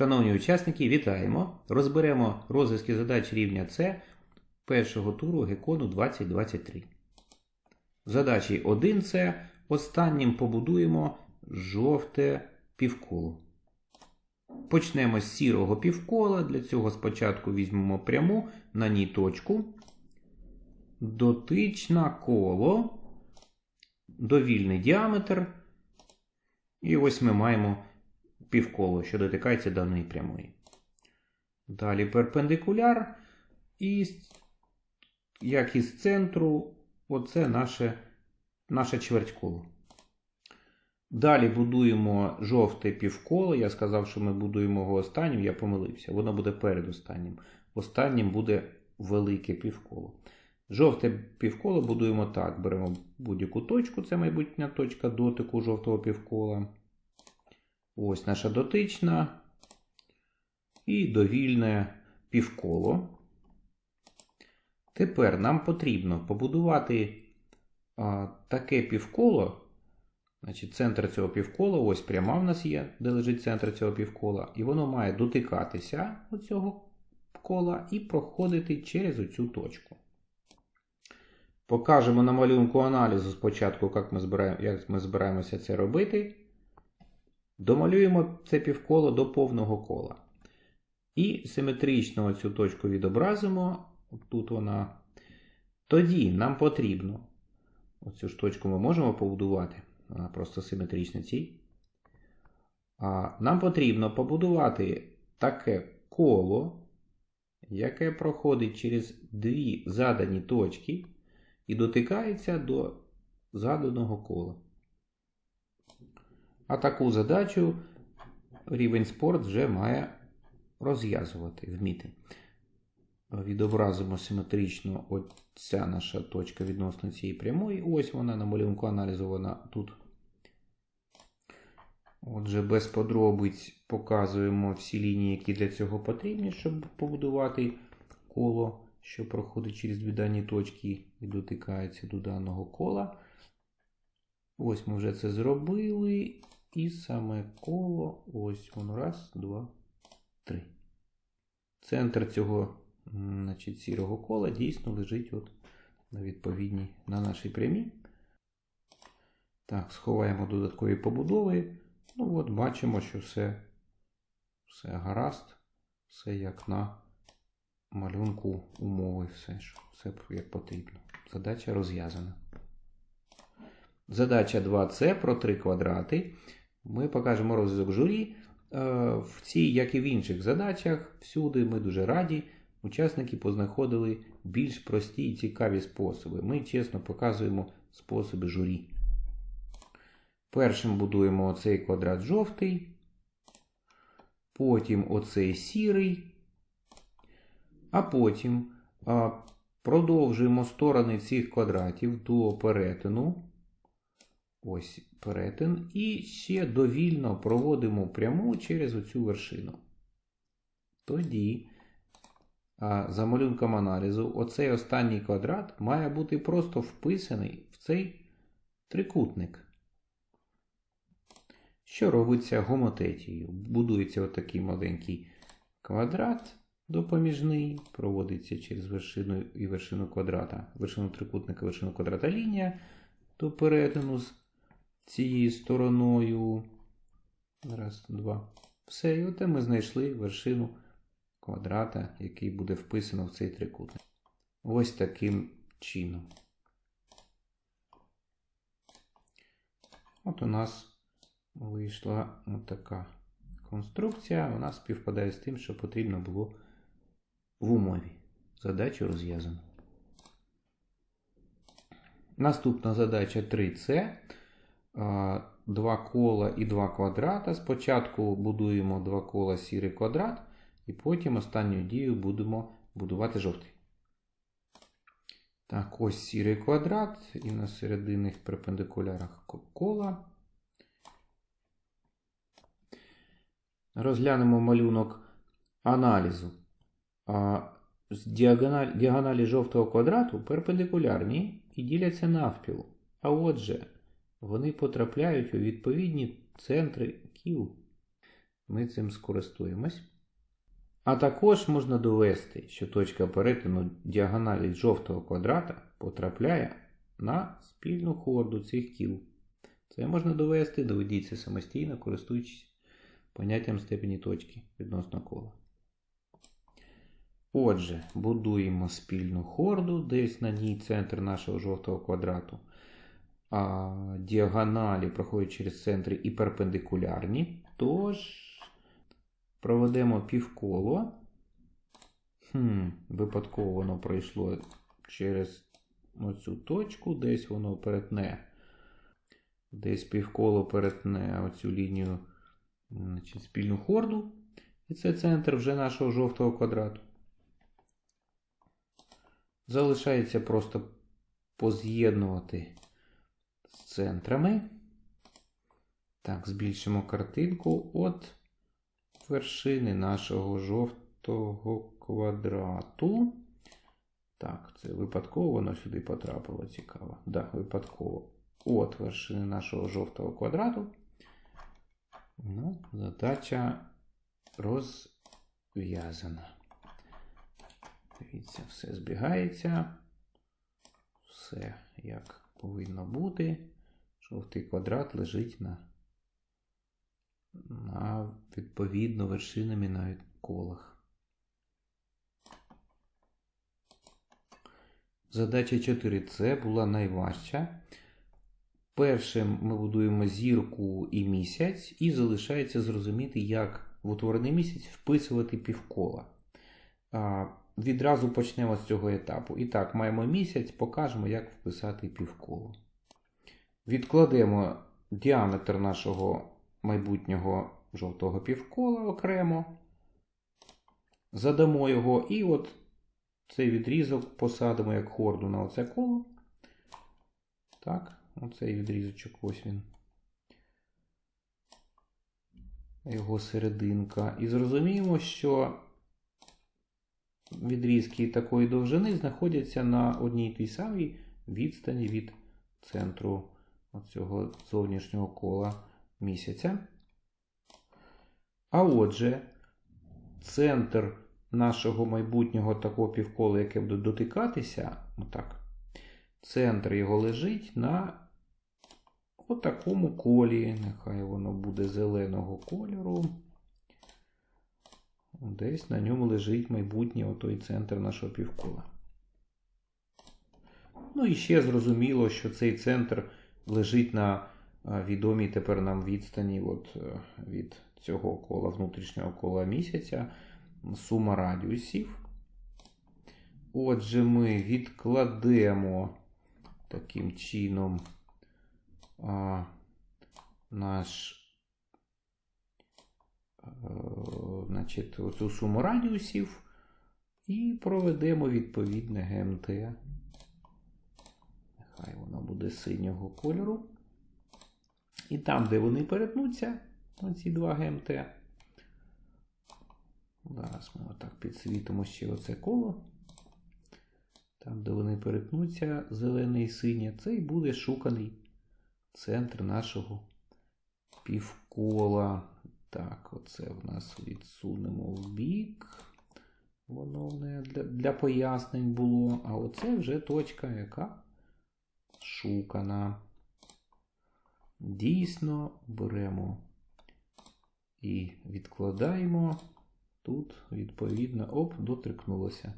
Шановні учасники, вітаємо! Розберемо розв'язки задач рівня С першого туру Гекону 2023. Задачі 1 це останнім побудуємо жовте півколо. Почнемо з сірого півкола. Для цього спочатку візьмемо пряму на ній точку. Дотична коло, довільний діаметр. І ось ми маємо півколо, що дотикається даної прямої. Далі перпендикуляр. І як із центру, оце наше, наше чвертьколо. Далі будуємо жовте півколо. Я сказав, що ми будуємо його останнім, я помилився. Воно буде передостаннім. Останнім буде велике півколо. Жовте півколо будуємо так. Беремо будь-яку точку, це майбутня точка дотику жовтого півкола. Ось наша дотична і довільне півколо. Тепер нам потрібно побудувати а, таке півколо. Значить, Центр цього півкола, ось пряма в нас є, де лежить центр цього півкола, і воно має дотикатися до цього кола і проходити через оцю точку. Покажемо на малюнку аналізу спочатку, як ми збираємося це робити. Домалюємо це півколо до повного кола. І симетрично цю точку відобразимо. Тут вона. Тоді нам потрібно. Оцю ж точку ми можемо побудувати. Вона просто симетрична цій. Нам потрібно побудувати таке коло, яке проходить через дві задані точки і дотикається до заданого кола. А таку задачу рівень спорт вже має розв'язувати, вміти. Відобразимо симетрично оця наша точка відносно цієї прямої. Ось вона на малюнку аналізу вона тут. Отже, без подробиць показуємо всі лінії, які для цього потрібні, щоб побудувати коло, що проходить через дві дані точки і дотикається до даного кола. Ось ми вже це зробили. І саме коло, ось воно. Раз, два, три. Центр цього значить, сірого кола дійсно лежить от на відповідній на нашій прямій. Так, сховаємо додаткові побудови. Ну от, бачимо, що все, все гаразд, все як на малюнку умови, все, все як потрібно. Задача розв'язана. Задача 2С про 3 квадрати. Ми покажемо розв'язок журі. В цій, як і в інших задачах, всюди ми дуже раді. Учасники познаходили більш прості і цікаві способи. Ми чесно показуємо способи журі. Першим будуємо оцей квадрат жовтий, потім оцей сірий, а потім продовжуємо сторони цих квадратів до перетину. Ось перетин. І ще довільно проводимо пряму через оцю вершину. Тоді, за малюнком аналізу, оцей останній квадрат має бути просто вписаний в цей трикутник. Що робиться гомотетією? Будується отакий маленький квадрат допоміжний, проводиться через вершину і вершину квадрата, вершину трикутника, вершину квадрата лінія до перетину з цією стороною. Раз, два. Все, і оте ми знайшли вершину квадрата, який буде вписано в цей трикутник. Ось таким чином. От у нас вийшла така конструкція. Вона співпадає з тим, що потрібно було в умові. Задачу розв'язано. Наступна задача 3С. Два кола і два квадрата. Спочатку будуємо два кола сірий квадрат, і потім останню дію будемо будувати жовтий. Так, ось сірий квадрат, і на серединних перпендикулярах кола. Розглянемо малюнок аналізу. З діагоналі, діагоналі жовтого квадрату перпендикулярні і діляться навпіл. А отже, вони потрапляють у відповідні центри кіл. ми цим скористуємось. А також можна довести, що точка перетину діагоналі жовтого квадрата потрапляє на спільну хорду цих кіл. Це можна довести, доведіть це самостійно, користуючись поняттям степені точки відносно кола. Отже, будуємо спільну хорду, десь на ній центр нашого жовтого квадрату. А діагоналі проходять через центри і перпендикулярні. Тож проведемо півколо. Хм, випадково воно пройшло через оцю точку, десь воно перетне. Десь півколо перетне оцю лінію значить, спільну хорду. І це центр вже нашого жовтого квадрату. Залишається просто поз'єднувати з центрами. Так, збільшимо картинку от вершини нашого жовтого квадрату. Так, це випадково воно сюди потрапило, цікаво. Так, да, випадково. От вершини нашого жовтого квадрату. Ну, задача розв'язана. Дивіться, все збігається. Все як повинно бути. Жовтий квадрат лежить на, на відповідно вершинами на колах. Задача 4 це була найважча. Першим ми будуємо зірку і місяць, і залишається зрозуміти, як в утворений місяць вписувати півкола. Відразу почнемо з цього етапу. І так, маємо місяць, покажемо, як вписати півколо. Відкладемо діаметр нашого майбутнього жовтого півкола окремо. Задамо його, і от цей відрізок посадимо як хорду на оце коло. Так. Оцей відрізочок, ось він. Його серединка. І зрозуміємо, що відрізки такої довжини знаходяться на одній тій самій відстані від центру цього зовнішнього кола місяця. А отже, центр нашого майбутнього такого півкола, яке буде дотикатися, отак, центр його лежить на отакому колі. Нехай воно буде зеленого кольору. Десь на ньому лежить майбутній отой центр нашого півкола. Ну і ще зрозуміло, що цей центр лежить на відомій тепер нам відстані от, від цього кола, внутрішнього кола місяця, сума радіусів. Отже, ми відкладемо таким чином а, наш значить, оцю суму радіусів і проведемо відповідне ГМТ. Нехай воно буде синього кольору. І там, де вони перетнуться, ці два ГМТ. Зараз ми отак підсвітимо ще оце коло. Там, де вони перетнуться, зелене і синє, це і буде шуканий центр нашого півкола. Так, оце в нас відсунемо в бік. Воно не для, для пояснень було. А оце вже точка, яка шукана. Дійсно, беремо і відкладаємо. Тут, відповідно, оп, дотрикнулося.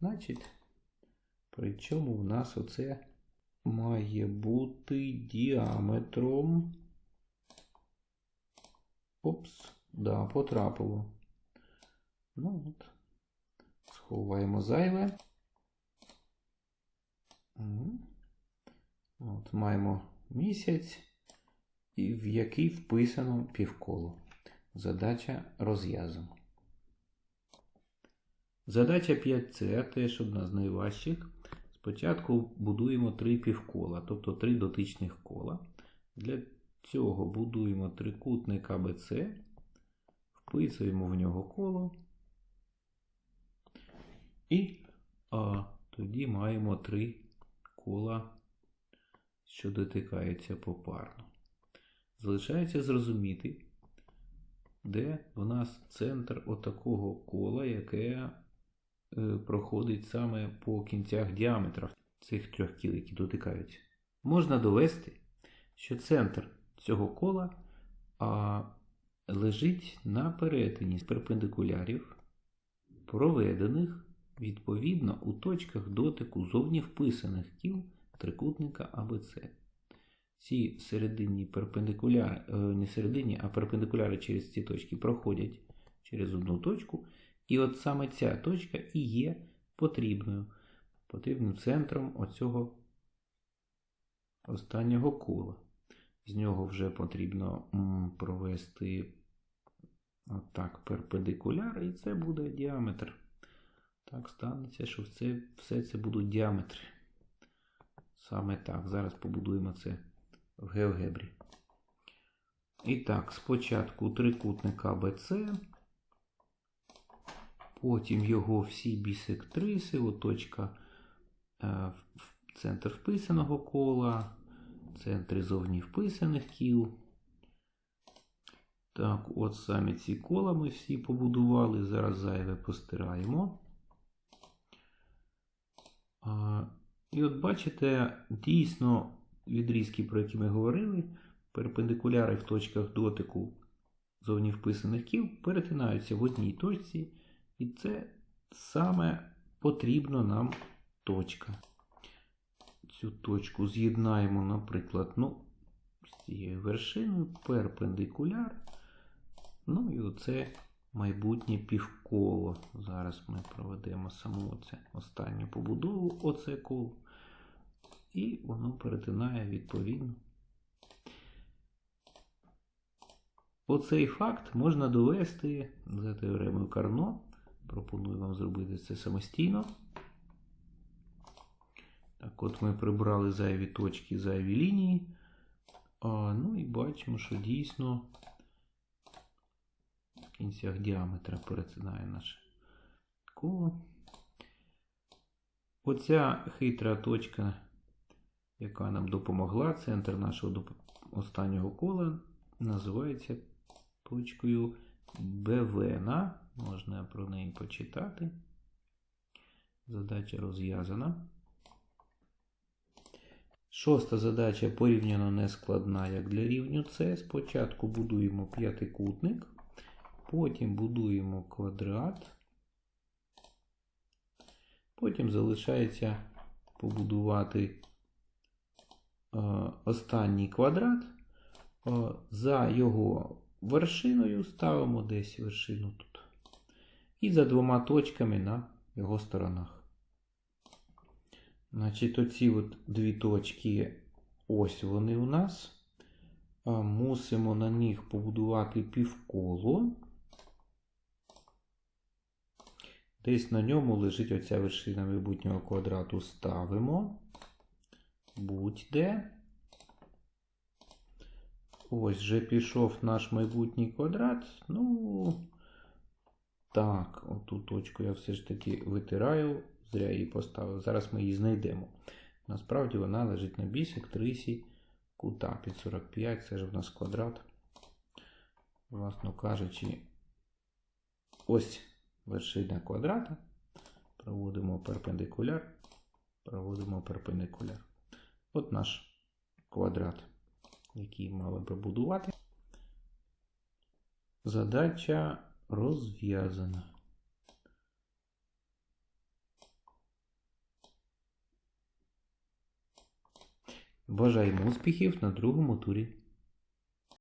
Значить, причому в нас оце має бути діаметром. Опс, да, потрапило. Ну от. Сховаємо зайве. От, Маємо місяць, і в який вписано півколо. Задача розв'язана. Задача 5С теж одна з найважчих. Спочатку будуємо три півкола, тобто три дотичних кола. Для цього будуємо трикутник АБЦ, вписуємо в нього коло. І а, тоді маємо три кола, що дотикаються попарно. Залишається зрозуміти, де в нас центр отакого кола, яке е, проходить саме по кінцях діаметра цих трьох кіл, які дотикаються. Можна довести, що центр цього кола а, лежить на перетині з перпендикулярів, проведених відповідно у точках дотику зовні вписаних кіл трикутника АБЦ. Ці серединні перпендикуляри, е, не серединні, а перпендикуляри через ці точки проходять через одну точку. І от саме ця точка і є потрібною, потрібним центром оцього останнього кола. З нього вже потрібно провести отак перпендикуляр, і це буде діаметр. Так станеться, що це, все це будуть діаметри. Саме так. Зараз побудуємо це в геогебрі. І так, спочатку трикутник АБЦ, потім його всі бісектриси, от точка е, в- центр вписаного кола, центри зовні вписаних кіл. Так, от самі ці кола ми всі побудували. Зараз зайве постираємо. А, І от бачите, дійсно відрізки, про які ми говорили, перпендикуляри в точках дотику зовні вписаних кіл перетинаються в одній точці, і це саме потрібна нам точка. Цю точку з'єднаємо, наприклад, ну, з цією вершиною, перпендикуляр. Ну і оце майбутнє півколо. Зараз ми проведемо саму це останню побудову, оце коло. І воно перетинає відповідно. Оцей факт можна довести за теоремою Карно. Пропоную вам зробити це самостійно. Так, от ми прибрали зайві точки, зайві лінії. А, ну і бачимо, що дійсно в кінцях діаметра перетинає наше коло. Оця хитра точка, яка нам допомогла, центр нашого останнього кола, називається точкою БВН. Можна про неї почитати. Задача розв'язана. Шоста задача порівняно нескладна, як для рівню С. Спочатку будуємо п'ятикутник, потім будуємо квадрат, потім залишається побудувати е, останній квадрат. Е, за його вершиною ставимо десь вершину тут. І за двома точками на його сторонах. Значить, оці от дві точки, ось вони у нас. Мусимо на них побудувати півколо. Десь на ньому лежить оця вершина майбутнього квадрату. Ставимо. Будь-де. Ось вже пішов наш майбутній квадрат. Ну, так, оту точку я все ж таки витираю. Зря її поставив. Зараз ми її знайдемо. Насправді вона лежить на бісектрисі кута під 45. Це ж в нас квадрат. Власно кажучи, ось вершина квадрата. Проводимо перпендикуляр. Проводимо перпендикуляр. От наш квадрат, який мали би будувати. Задача розв'язана. Бажаємо успіхів на другому турі.